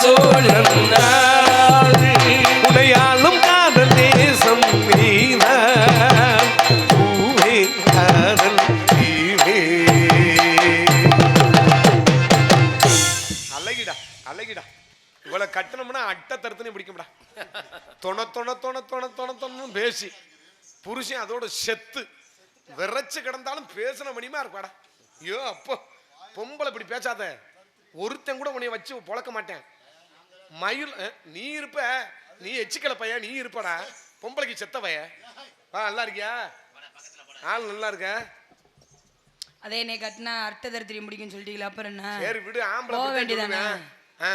சோழன் நாடு. உடையாளும் காதல் தேசம் நீதான் பூவே காதல் தீவே அழகிடா அழகிடா. இவ்வளவு கட்டணம்னா அட்டை தருத்தனையும் பிடிக்கும்டா. தொண தொண தொண தொண தொண தொணன்னு பேசி புருஷன் அதோட செத்து விரைச்சு கிடந்தாலும் பேசின மணிமா இருப்பாடா. ஐயோ அப்போ பொம்பளை இப்படி பேசாத. ஒருத்தன் கூட உன்னைய வச்சு பொழக்க மாட்டேன். மயில் நீ இருப்ப நீ எச்சிக்கல பைய நீ இருப்படா. பொம்பளைக்கு செத்த பைய வா நல்லா இருக்கியா? ஆள் நல்லா இருக்க? அதே என்னை கட்டினா அர்த்த தரித்திரியம் பிடிக்கும்னு சொல்லிட்டீங்களா அப்புறம் என்ன? சரி விடு ஆம்பளை போக வேண்டியதானே? ஆ,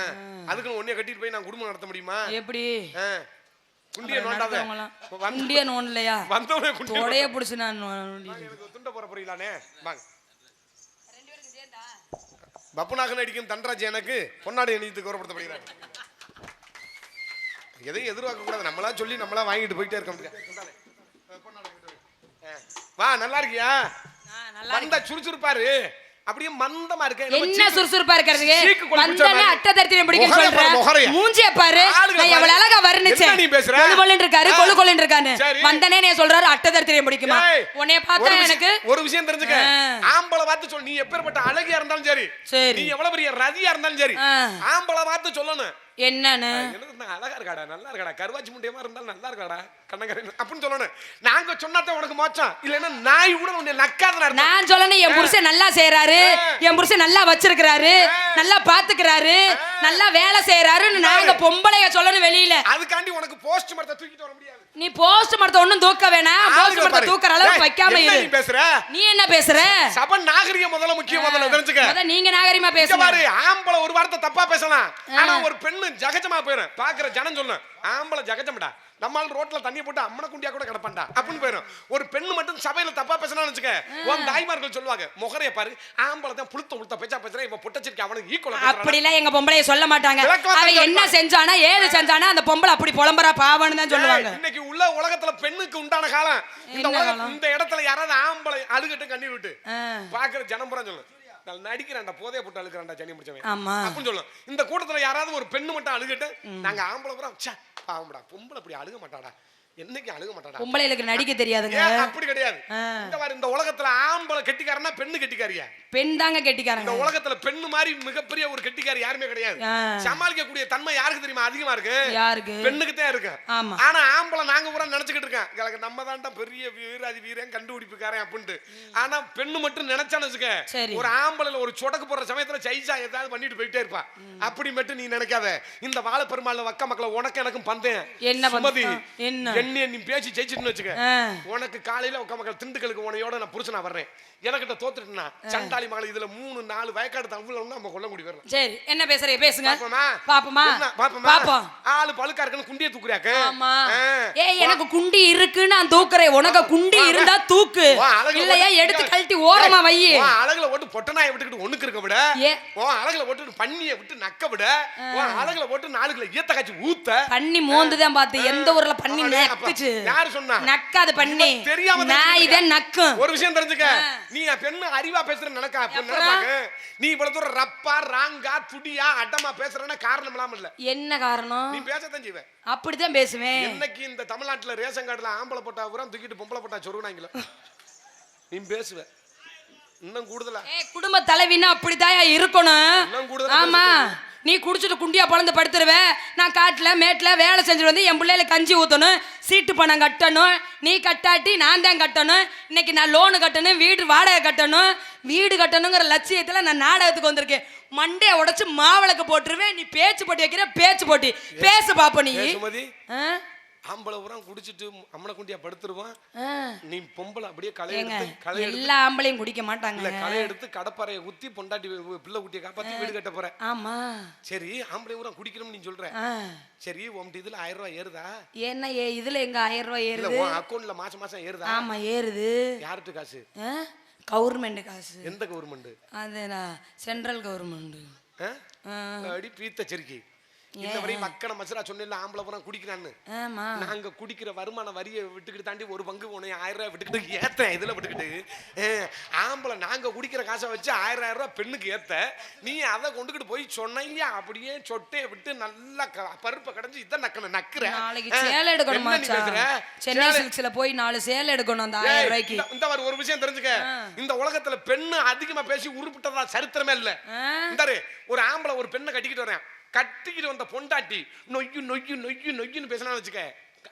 அதுக்கு ஒன்னே கட்டிட்டு போய் நான் குடும்பம் நடத்த முடியுமா? எப்படி? ஆ, குண்டிய நோண்டாத. குண்டிய நோண்டலையா? வந்தவனே குண்டிய தொடைய பிடிச்சு நான் எனக்கு துண்ட போற புரியலானே வாங்க. பப்புநாகன் அடிக்கும் தன்ராஜ் எனக்கு பொன்னாடி எண்ணியத்துக்கு கௌரவப்படுத்தப்படுகிறார் எதையும் எதிர்பார்க்க கூடாது நம்மளா சொல்லி நம்மளா வாங்கிட்டு போயிட்டே இருக்க முடியாது வா நல்லா இருக்கியா வந்தா சுறுசுறுப்பாரு அப்படியே மந்தமா இருக்க என்ன சுறுசுறுப்பா இருக்கிறதுக்கு வந்தனே. அட்ட தரித்திரம் பிடிக்கும் முகரைய சொல்ற பாரு, முகரைய. மூஞ்சிய பாரு ஆளுங்க நான். எவ்வளவு அழகா வர்ணிச்சேன் என்ன நீ பேசுற? கொழு கொழுன்னு இருக்காரு. கொழு கொழுன்னு இருக்காரு சரி. வந்தனே நீ சொல்றாரு அட்ட தரித்திரம் பிடிக்குமா உன்னைய ஒரு பார்த்தா விஷயம்- எனக்கு ஒரு விஷயம் தெரிஞ்சுக்க. ஆம்பளை பார்த்து சொல்லு நீ எப்பேற்பட்ட அழகியா இருந்தாலும் சரி. நீ எவ்வளவு பெரிய ரதியா இருந்தாலும் சரி. ஆம்பளை பார்த்து சொல்லணும் என்னன்னு? அழகா இருக்காடா நல்லா இருக்காடா? கருவாச்சி முண்டியமா இருந்தாலும் நல்லா இருக்காடா? கண்ணங்கரை அப்படின்னு சொல்லணும். நாங்க சொன்னாதான் உனக்கு மோச்சம். இல்லைன்னா நாய் கூட உன்னை நக்காத நான் சொல்லணும் என் புருஷன் நல்லா செய்யறாரு என் புருஷன் நல்லா வச்சிருக்கிறாரு. நல்லா பாத்துக்கிறாரு. நல்லா வேலை செய்யறாருன்னு நாங்க பொம்பளைய சொல்லணும் வெளியில. அதுக்காண்டி உனக்கு போஸ்ட் மரத்தை தூக்கிட்டு வர முடியாது. நீ போஸ்ட் மரத்தை ஒண்ணும் தூக்க வேணாம். போஸ்ட் மரத்தை. தூக்குற அளவுக்கு ஏய், வைக்காம இரு. நீ பேசுற? நீ என்ன பேசுற? சபன் நாகரிகம் முதல்ல முக்கியம் முதல்ல தெரிஞ்சுக்க. முத நீங்க நாகரிகமா பேசுங்க. பாரு ஆம்பளை ஒரு வார்த்தை தப்பா பேசலாம். ஆனா ஒரு பெண்ணு ஜகஜமா போயிடும் பாக்குற ஜனம் சொல்லணும் ஆம்பளை ஜகஜம்டா. நம்மால் ரோட்ல தண்ணி போட்டு அம்மன குண்டியா கூட கிடப்பான்டா. அப்படின்னு போயிடும் ஒரு பெண்ணு மட்டும் சபையில தப்பா பேசணும்னு வச்சுக்க உன் தாய்மார்கள் சொல்லுவாங்க முகரைய பாரு ஆம்பளை தான் புளுத்த உளுத்த பேச்சா பேசுறேன் இவன் புட்டச்சிருக்கா அவனுக்கு ஈக்குவலா அப்படிலாம் எங்க பொம்பளைய சொல்ல மாட்டாங்க. விளக்கமா அவ தெரிஞ்சு என்ன செஞ்சானா ஏது செஞ்சானா அந்த பொம்பளை அப்படி புலம்புறா பாவன்னு தான் சொல்லுவாங்க. இன்னைக்கு உள்ள உலகத்துல பெண்ணுக்கு உண்டான காலம். இந்த உலகம்? இந்த இடத்துல யாராவது ஆம்பளை அழுகட்டு கண்ணீர் விட்டு. பாக்குற ஜனம் புறம் சொல்லணும் நான் நடிக்கிறான்டா போதே போட்டு அழுகிறான்டா ஜனி முடிச்சவன் அப்படின்னு சொல்லணும் இந்த கூட்டத்துல யாராவது ஒரு பெண்ணு மட்டும் அழுகட்டு நாங்க ஆம்பளை ச்சே பாவம்டா பொம்பளை அப்படி அழுக மாட்டாடா. என்னைக்கு அழுக மாட்டாடா? பொம்பளைகளுக்கு நடிக்க தெரியாதுங்க. அப்படி கிடையாது. இந்த மாதிரி இந்த உலகத்துல ஆம்பளை கெட்டிக்காரனா பெண்ணு கெட்டிக்காரியா? பெண் தாங்க இந்த கெட்டிக்காரங்க உலகத்துல பெண்ணு மாதிரி மிகப்பெரிய ஒரு கெட்டிக்காரி யாருமே கிடையாது. ஆ. சமாளிக்கக்கூடிய தன்மை யாருக்கு தெரியுமா? அதிகமா இருக்கு. யாருக்கு? பெண்ணுக்கு தான் இருக்கு. ஆமா. ஆனா ஆம்பளை நாங்க பூரா நினைச்சுக்கிட்டு இருக்கேன் எனக்கு நம்ம தான்டா பெரிய வீராதி வீரன் கண்டுபிடிப்புக்காரன் அப்படின்ட்டு. ஆனா பெண்ணு மட்டும் நினைச்சான்னு வச்சுக்க. ஒரு ஆம்பளைல ஒரு சொடக்கு போடுற சமயத்துல சைசா ஏதாவது பண்ணிட்டு போயிட்டே இருப்பா. அப்படி மட்டும் நீ நினைக்காத. இந்த வாழ பெருமாள் வக்க மக்களை உனக்கு எனக்கும் பந்தேன் என்ன சுமதி? என்ன? என்னைய நீ பேசி ஜெயிச்சிட்டுன்னு வச்சுக்க. உனக்கு காலையில உக்க மக்கள் திண்டுக்கலுக்கு உனையோட நான் புருஷனா வர்றேன். எனக்கிட்ட தோத்துட்டுனா சண்டாளி மகள் இதுல மூணு நாலு வயக்காடு தவ்வளவு நம்ம கொல்ல முடி வரலாம் சரி என்ன பேசுறீங்க? பேசுங்க. பாப்போமா? பாப்போமா? பாப்போமா? ஆளு பழுக்கா இருக்குன்னு குண்டிய தூக்குறியாக்க? ஆமா. ஏய் எனக்கு குண்டி இருக்கு நான் தூக்குறேன். உனக்கு குண்டி இருந்தா தூக்கு. இல்லையா? எடுத்து கழட்டி ஓரமா வை அழகுல ஓட்டு பொட்டநாயை விட்டுக்கிட்டு ஒண்ணுக்கு இருக்க விட. உன் அழகுல ஓட்டு பண்ணிய விட்டு நக்க விட. உன் அழகுல ஓட்டு நாலு கிலோ ஈத்த காய்ச்சி ஊத்த. பண்ணி மோந்துதான் பார்த்து. எந்த ஊர்ல பண்ணி நக்குச்சு யாரு சொன்னா? நக்காது பண்ணி. தெரியாம நான். இதை நக்கும். ஒரு விஷயம் தெரிஞ்சுக்க. நீ என் பெண்ணு அறிவா பேசுற நினைக்கா? நினைப்பாங்க நீ இவ்வளவு தூரம் ரப்பா ராங்கா துடியா அடமா பேசுறேன்னா காரணம் இல்லாம இல்ல. என்ன காரணம்? நீ பேசத்தான் செய்வ அப்படிதான் பேசுவேன். என்னைக்கு இந்த தமிழ்நாட்டுல ரேஷன் கார்டுல ஆம்பளை போட்டா பூரா தூக்கிட்டு பொம்பளை போட்டா சொருகுனாங்களோ? நீ பேசுவ. இன்னும் கூடுதலா? குடும்ப தலைவின்னா அப்படிதான் இருக்கணும்? ஆமா. நீ குடிச்சிட்டு குண்டியா பழந்து படுத்துருவேன் நான் காட்டுல மேட்ல வேலை செஞ்சுட்டு வந்து என் பிள்ளைல கஞ்சி ஊத்தணும் சீட்டு பணம் கட்டணும் நீ கட்டாட்டி நான் தான் கட்டணும் இன்னைக்கு நான் லோனு கட்டணும் வீடு வாடகை கட்டணும் வீடு கட்டணுங்கிற லட்சியத்துல நான் நாடகத்துக்கு வந்திருக்கேன். மண்டைய உடைச்சு மாவிளக்கு போட்டுருவேன் நீ பேச்சு போட்டி வைக்கிற பேச்சு போட்டி. பேசு பாப்ப நீ? ஆம்பளை பூரா குடிச்சிட்டு அம்மனை குண்டியா படுத்துருவான். நீ பொம்பளை அப்படியே களை எடுத்து களை எல்லா ஆம்பளையும் குடிக்க மாட்டாங்க. இல்ல களை எடுத்து கடப்பாறையை ஊத்தி பொண்டாட்டி பிள்ளை குட்டியை காப்பாத்தி வீடு கட்ட போற ஆமா. சரி ஆம்பளை பூரா குடிக்கணும்னு நீ சொல்ற. சரி உன்கிட்ட இதுல ஆயிரம் ரூபாய் ஏறுதா? என்ன ஏ இதுல எங்க ஆயிரம் ரூபாய் ஏறுது? உன் அக்கௌண்ட்ல மாசம் மாசம் ஏறுதா? ஆமா ஏறுது. யார்கிட்ட காசு? கவர்மெண்ட் காசு. எந்த கவர்மெண்ட்? அது சென்ட்ரல் கவர்மெண்ட். அடி பீத்த செருக்கி. இந்த வரையும் மக்கன மசரா சொன்ன ஆம்பளை பூரா குடிக்கிறான்னு. நாங்க குடிக்கிற வருமான வரியை விட்டுக்கிட்டு தாண்டி ஒரு பங்கு உனைய ஆயிரம் ரூபாய் விட்டுக்கிட்டு ஏத்தேன் இதுல விட்டுக்கிட்டு. ஆம்பளை நாங்க குடிக்கிற காசை வச்சு ஆயிரம் ஆயிரம் ரூபாய் பெண்ணுக்கு ஏத்த. நீ அதை கொண்டுகிட்டு போய் சொன்னையா அப்படியே சொட்டையை விட்டு நல்லா பருப்பை கடைஞ்சு இதை நக்கணும் நக்குற. நாளைக்கு சேலை எடுக்கணும்? சென்னை சில்க்ஸ்ல போய் நாலு சேலை எடுக்கணும் அந்த ஆயிரம் ரூபாய்க்கு. இந்த- இந்த மாதிரி ஒரு விஷயம் தெரிஞ்சுக்க. இந்த உலகத்துல பெண்ணு அதிகமா பேசி உருப்பிட்டதா சரித்திரமே இல்ல. ஆ. இந்தாரு ஒரு ஆம்பளை ஒரு பெண்ணை கட்டிக்கிட்டு வரேன் கட்டிக்கிட்டு வந்த பொண்டாட்டி நொய்யு நொய்யு நொய்யு நொய்யுன்னு பேசினான்னு வச்சுக்க.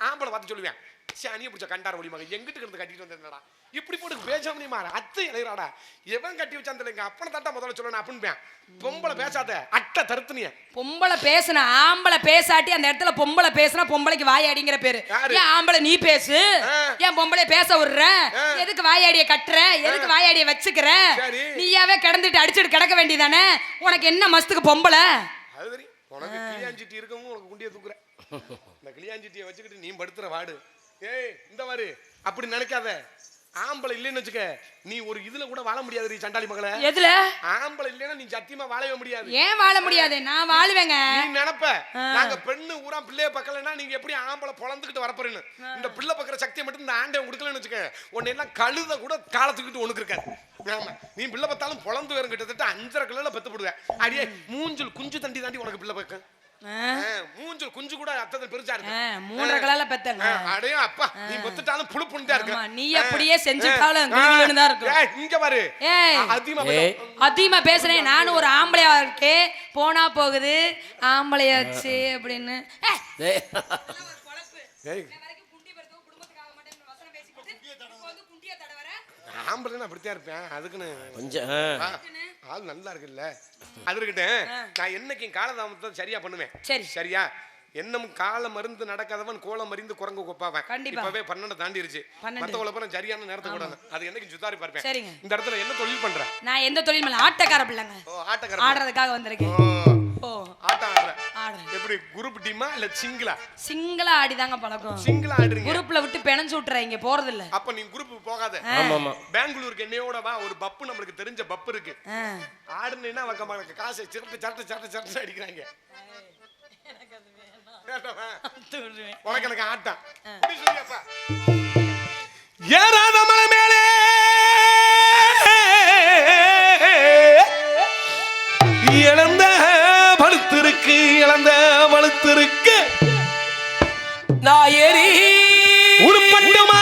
ஆம்பளை பார்த்து சொல்லுவேன். சாணியை பிடிச்ச கண்டார ஒளி மகன் எங்கிட்டு கிடந்து கட்டிட்டு வந்தேன்டா இப்படி போட்டு பேச முடியுமா அத்தை இளையராடா. எவன் கட்டி வச்சான் தெரியல எங்க அப்பனை முதல்ல சொல்லணும் அப்படின்னு பொம்பளை பேசாத அட்டை தருத்துனிய. பொம்பளை பேசுன ஆம்பளை பேசாட்டி அந்த இடத்துல பொம்பளை பேசுனா பொம்பளைக்கு வாயாடிங்கிற பேரு? ஏன் ஆம்பளை நீ பேசு. ஏன் பொம்பளை பேச விடுற. எதுக்கு வாயாடிய கட்டுற? எதுக்கு வாயாடிய வச்சுக்கிற. நீயாவே கிடந்துட்டு அடிச்சுட்டு கிடக்க வேண்டியதானே? உனக்கு என்ன மஸ்துக்கு பொம்பளை? உனக்கு கிளியாஞ்சிட்டி இருக்கவும் உனக்கு குண்டியை தூக்குற இந்த கிளியாஞ்சிட்டியை வச்சுக்கிட்டு நீ படுத்துற வாடு. ஏய் இந்த மாதிரி அப்படி நினைக்காத. ஆம்பளை இல்லைன்னு வச்சுக்க நீ ஒரு இதுல கூட வாழ முடியாது நீ சண்டாளி மகளே. எதுல? ஆம்பளை இல்லைன்னா நீ சத்தியமா வாழவே முடியாது. ஏன் வாழ முடியாது? நான் வாழுவேங்க. நீ நினைப்ப நாங்க பெண்ணு ஊரா பிள்ளைய பக்கலன்னா நீங்க எப்படி ஆம்பளை பொழந்துக்கிட்டு வரப்போறேன்னு? இந்த பிள்ளை பக்கிற சக்தியை மட்டும் இந்த ஆண்டவன் கொடுக்கலன்னு வச்சுக்க உன்னை எல்லாம் கழுத கூட காலத்துக்கிட்டு உனக்கு இருக்காது. ஆமா நீ பிள்ளை பார்த்தாலும் பொழந்து வரும் கிட்டத்தட்ட அஞ்சரை கிலோல பெத்து போடுவேன் அடியே மூஞ்சல் குஞ்சு தண்டி தாண்டி உனக்கு பிள்ளை பக்கம் ஆ. மூஞ்சல் குஞ்சு கூட அத்தனை பெருசா இருக்கு. மூன்றரை கலால பெத்தங்க ஆ, அடையும் அப்பா நீ பெத்துட்டாலும் புழு புண்டா இருக்கு. நீ அப்படியே செஞ்சுட்டாலும் குளுகுளுன்னு தான் இருக்கும். ஏய், இங்க பாரு. ஏய். அதிகமா. அதிகமா பேசுறேன். நானும் ஒரு ஆம்பளையா இருக்கேன் போனா போகுது. ஆம்பளையாச்சு அப்படின்னு. ஏய், டேய். ஏய் ஆம்பளைன்னு அப்படித்தான் இருப்பேன். அதுக்குன்னு கொஞ்சம் ஆள் நல்லா இருக்குல்ல. அது இருக்கட்டும் நான் என்னைக்கும் காலதாமத்தை சரியா பண்ணுவேன். சரி. சரியா? என்னும் கால மருந்து நடக்காதவன் கோலம் மறிந்து குரங்கு கொப்பாவன். கண்டிப்பா. இப்பவே பன்னெண்டு தாண்டிருச்சு. மத்தவள பூரா சரியான நேரத்துக்கு கூடாது அது என்னைக்கு சுத்தாரி பார்ப்பேன் சரிங்க. இந்த இடத்துல என்ன தொழில் பண்ற? நான் எந்த தொழில் ஆட்டக்கார பிள்ளைங்க. ஓ ஆட்டக்கார ஆடுறதுக்காக வந்திருக்கேன். ஆடுறேன் எப்படி குரூப் டீமா இல்ல சிங்கிளா? சிங்கிளா ஆடிதாங்க பழக்கம். சிங்கிளா ஆடுறீங்க குரூப்ல விட்டு பிணைஞ்சு விட்டுற இங்க போறது இல்ல அப்ப நீ குரூப் போகாத. ஆமா ஆமா பெங்களூருக்கு என்னையோட வா ஒரு பப்பு நம்மளுக்கு தெரிஞ்ச பப்பு இருக்கு. ஆடுனேன்னா மனக்கு காசை சிரட்டு சரட்டு சரட்டு சரட்டு அடிக்கிறாங்க? உனக்கு எனக்கு ஆட்டம். ஏறாத மலை மேலே. இழந்த பழுத்திருக்கு நான் ஏறி உருப்பட்டுமா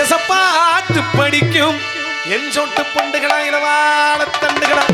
எசப்பாத்து படிக்கும். என் சொட்டு பண்டுகளா இரவாட தண்டுகளா?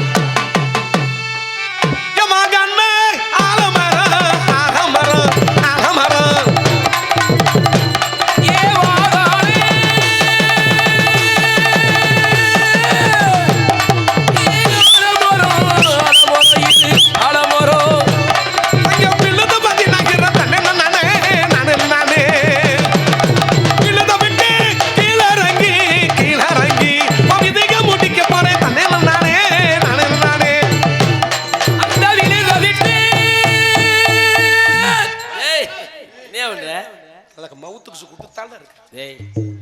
10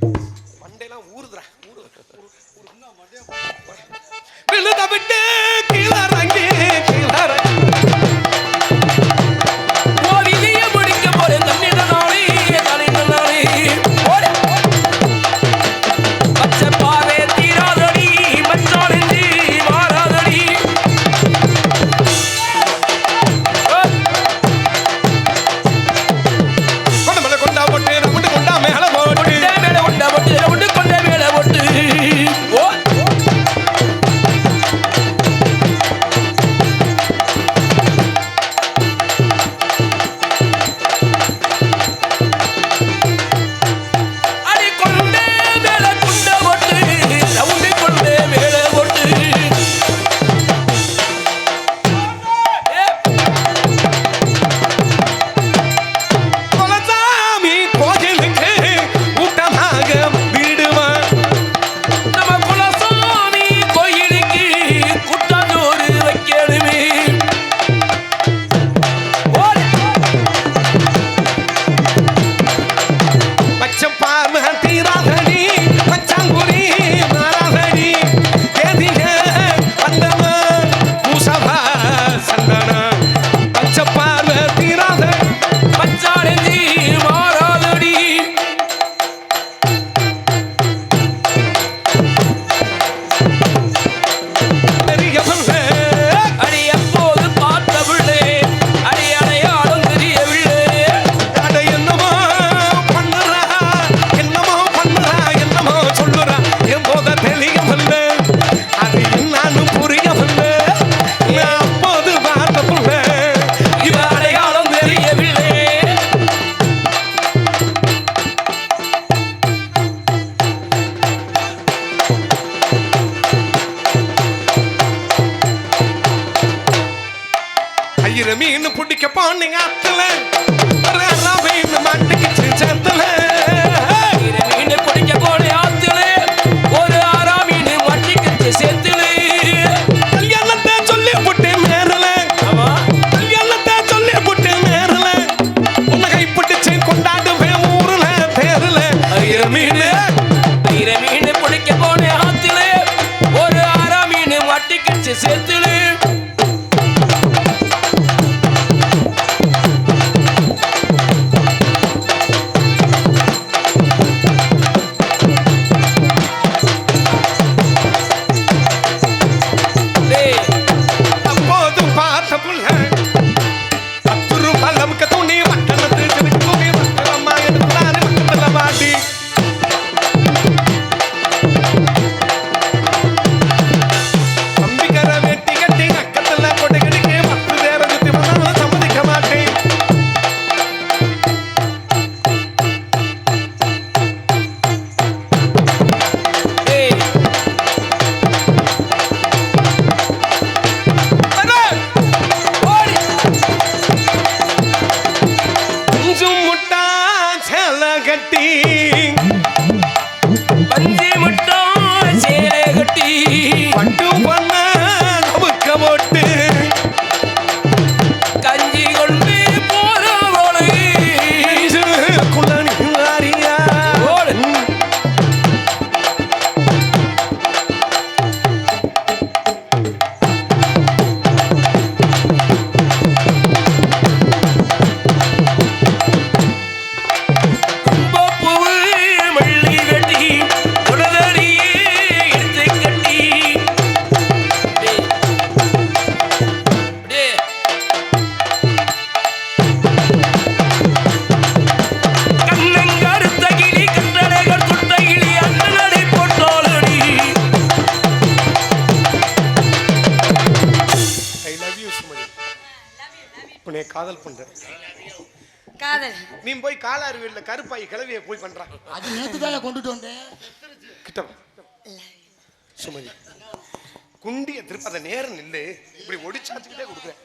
குண்டிய திருப்ப அதை நேரம் நில்லு. இப்படி ஒடிச்சாச்சுக்கிட்டே கொடுக்குறேன்.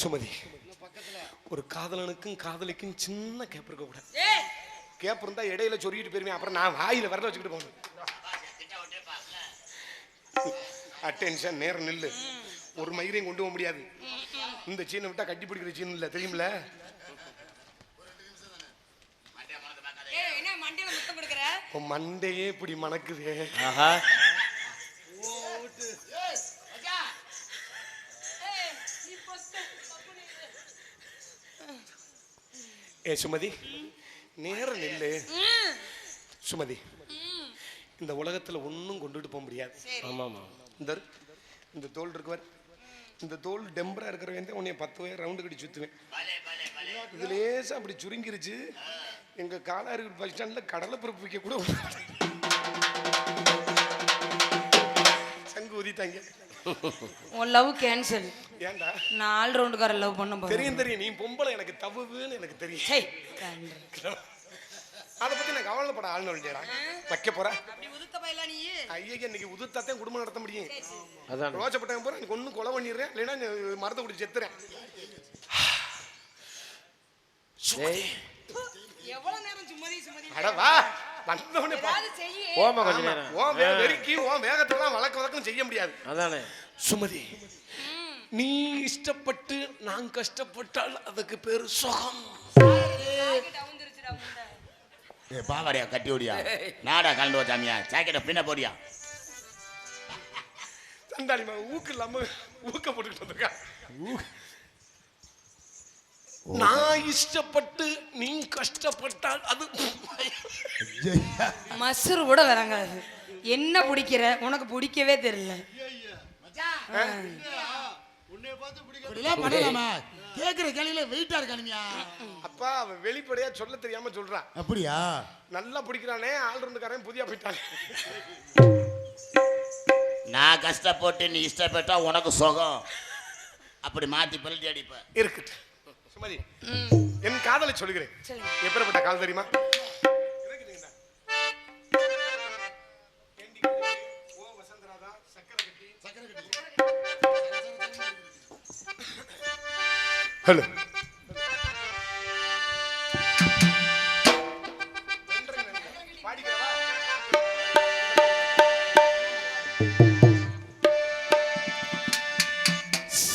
சுமதி ஒரு காதலனுக்கும் காதலிக்கும் சின்ன கேப் இருக்க கூடாது கேப் இருந்தா இடையில சொருகிட்டு போயிருவேன் அப்புறம் நான் வாயில வரல வச்சுக்கிட்டு போகணும். அட்டென்ஷன் நேரம் நில்லு. ஒரு மயிரையும் கொண்டு போக முடியாது. இந்த சீனை விட்டா கட்டி பிடிக்கிற சீன் இல்ல தெரியுமில ஏய் என்ன மண்டையில முத்தம் உன் மண்டையே இப்படி மணக்குதே. ஏ சுமதி. நேரம் நில்லு. சுமதி. இந்த உலகத்துல ஒண்ணும் கொண்டுட்டு போக முடியாது. ஆமாமா இந்த இந்த தோல் இருக்குவர் இந்த தோல் டெம்பரா இருக்கிறவன் உன்னைய பத்து வயர் ரவுண்டு கட்டி சுத்துவேன் இது லேசா அப்படி சுருங்கிருச்சு. எங்க காலாறு பஸ் ஸ்டாண்ட்ல கடலை பருப்பு விற்க கூட. சங்கு ஊதிட்டாங்க. உன் லவ் கேன்சல் ஏன்டா? நான் ஆல் ரவுண்டுக்கார லவ் பண்ண போறேன். தெரியும் தெரியும். நீ பொம்பளை எனக்கு தவுன்னு எனக்கு தெரியும். அதை பத்தி நான் கவலைப்பட ஆள் நோண்டியடா வைக்க போற? அப்படி உதுத்த பையலா நீ? ஐயா இன்னைக்கு உதுத்தாத்தான் குடும்பம் நடத்த முடியும். அதான். ரோச்சப்பட்டவன் போற எனக்கு ஒண்ணு கொலை பண்ணிடுறேன். இல்லைன்னா நீ மரத்தை குடி செத்துறேன். எவ்வளவு நேரம் சுமதி சுமதி? அட வா. வந்தவனே பா. ஏதாவது செய்யி. போமா கொஞ்ச ஆமா, நேரம். உன் வே- வெறிக்கு வேகத்தெல்லாம் வழக்க வழக்கம் செய்ய முடியாது. அதானே. சுமதி நீ இஷ்டப்பட்டு நான் கஷ்டப்பட்டால் அதுக்கு பேரு சுகம். ஏ பாவாடியா கட்டி ஓடியா? நாடா கலந்து வச்சாமியா ஜாக்கெட்டை பின்ன போடியா? தண்டாளி மகன் ஊக்கு இல்லாம ஊக்க போட்டுக்கிட்டு வந்திருக்கா. நான் இஷ்டப்பட்டு நீ கஷ்டப்பட்டால் அது மசுறு கூட வரங்காது என்ன பிடிக்கிற? உனக்கு பிடிக்கவே தெரியல. கேட்குற கேள்வியில வெயிட்டா இருக்கானுமியா அப்பா அவன் வெளிப்படையா சொல்ல தெரியாம சொல்றான். அப்படியா? நல்லா பிடிக்கிறானே ஆள் ரெண்டுக்காரன் புதியா போயிட்டாங்க. நான் கஷ்டப்பட்டு நீ இஷ்டப்பட்டா உனக்கு சுகம். அப்படி மாத்தி பல்டி அடிப்ப இருக்கட்டு சுமதி என் காதலை சொல்கிறேன். எப்படிப்பட்ட காதல் தெரியுமா? ஹலோ.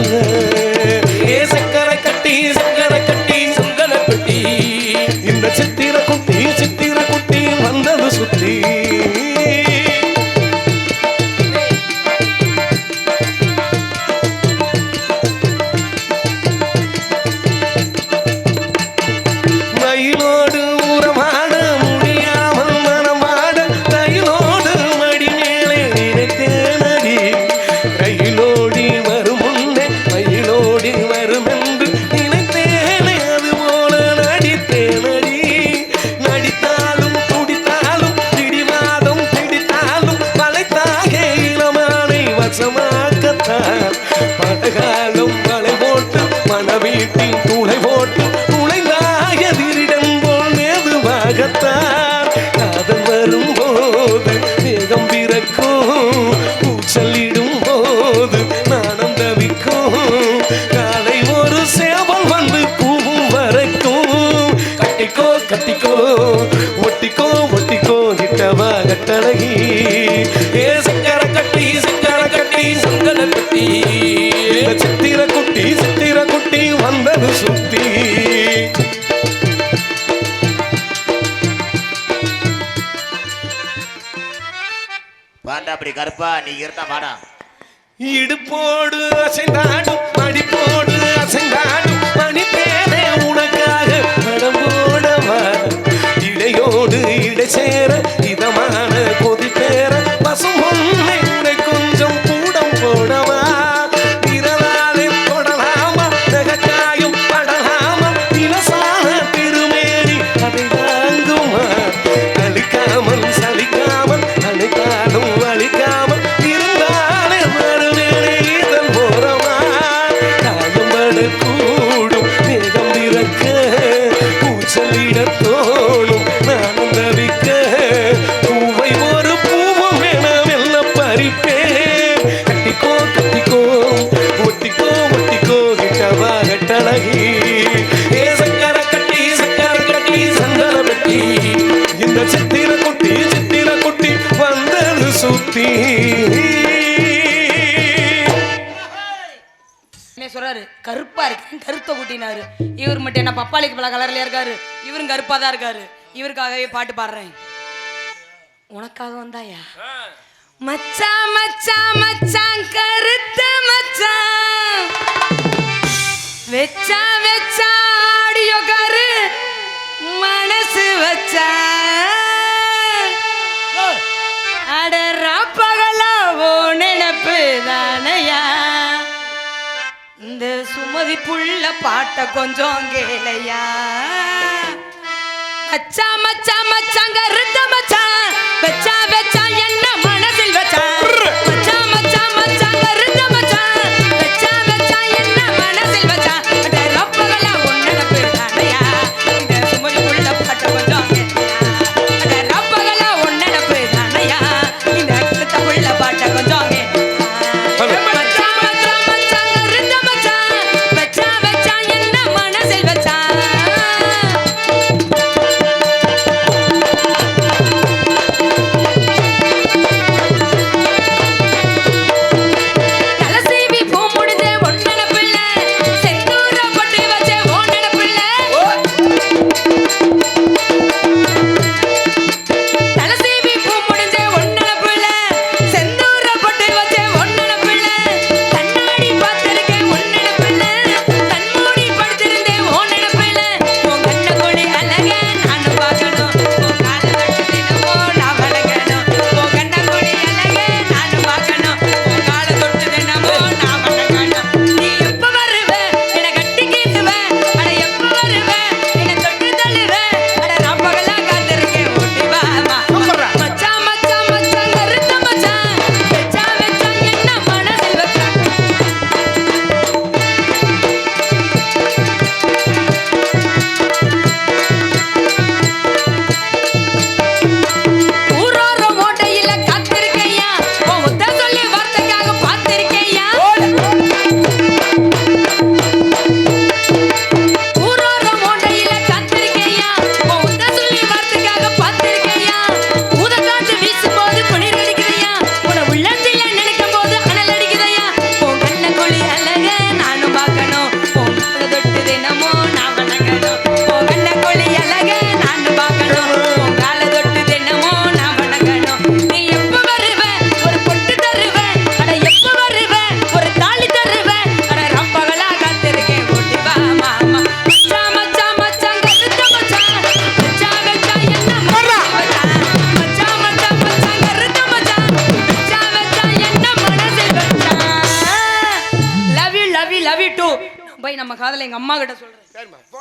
என்ன சொல்ல ஏ சக்கரை கட்டி சக்கரை கட்டி சந்தன பெட்டி இந்த சித்திர சித்திர வீட்டில் துளை போட்டு துளைந்தாய திரிடம் போல் மேதுவாகத்தான் காதல் வரும் போது வேகம் பிறக்கும் பூச்சலிடும் போது நாணம் தவிக்கும். காலை ஒரு சேவல் வந்து பூவும் வரைக்கும். கட்டிக்கோ கட்டிக்கோ ஒட்டிக்கோ ஒட்டிக்கோ கிட்டவா கட்டழகி. ஏ சக்கர கட்டி சக்கர கட்டி சந்தன பெட்டி சித்திர குட்டி சித்திர குட்டி வந்தது சுத்தி. பாண்டா அப்படி கருப்பா நீ இருந்தா பாடா இடுப்போடு அசைந்தாடும் மடிப்போடு பாடினாரு. இவர் மட்டும் என்ன பப்பாளிக்கு பல கலர்ல இருக்காரு. இவரும் கருப்பா தான் இருக்காரு. இவருக்காகவே பாட்டு பாடுறேன். உனக்காக வந்தாயா? மச்சான் மச்சான் மச்சான் கருத்த மச்சான் வெச்சா வெச்சா ஆடியோ காரு. மனசு வச்சா. மதிப்புள்ள புள்ள பாட்ட கொஞ்சம் கேளையா. மச்சா மச்சா மச்சாங்க கருத்த மச்சான். வச்சா வச்சா என்ன